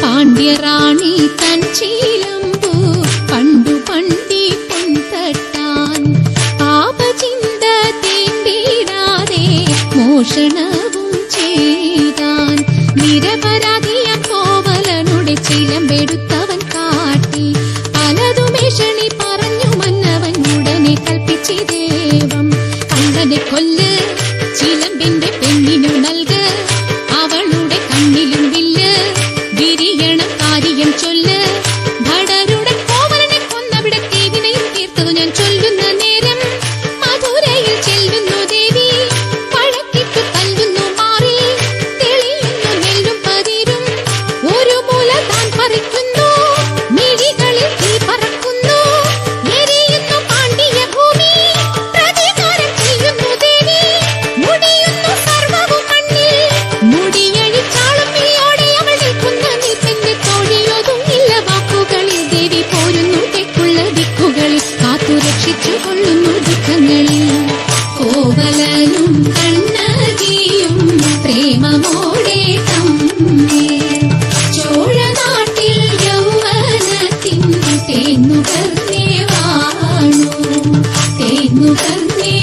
പാണ്ഡ്യറാണി തൻ ചീലമ്പു പണ്ടു പണ്ടി ചൂഷണവും ചെയ്താൻ നിരപരാധിയ കോവലനുടെ ചിലമ്പെടുത്തവൻ കാട്ടി. പലതു പറഞ്ഞു മന്നവൻ ഉടനെ കൽപ്പിച്ചി ദേവം. കണ്ണനെ കൊല്ല് ചിലമ്പിന്റെ പെണ്ണിനു നൽക. അവളുടെ കണ്ണിലും വില്ല് വിരിയണം കാര്യം ചൊല്ല്. ഞാൻ ചൊല്ലുന്ന നേരം. മധുരയിൽ ചെല്ലുന്നു ഗാനങ്ങളിൽ കോവലനും കണ്ണകിയും പ്രേമമോടെ തമ്മേ ചോഴനാട്ടിൽ യൗവനത്തിൻ തേന്നു കർന്നേ വാണു. തേന്നു കർന്നേ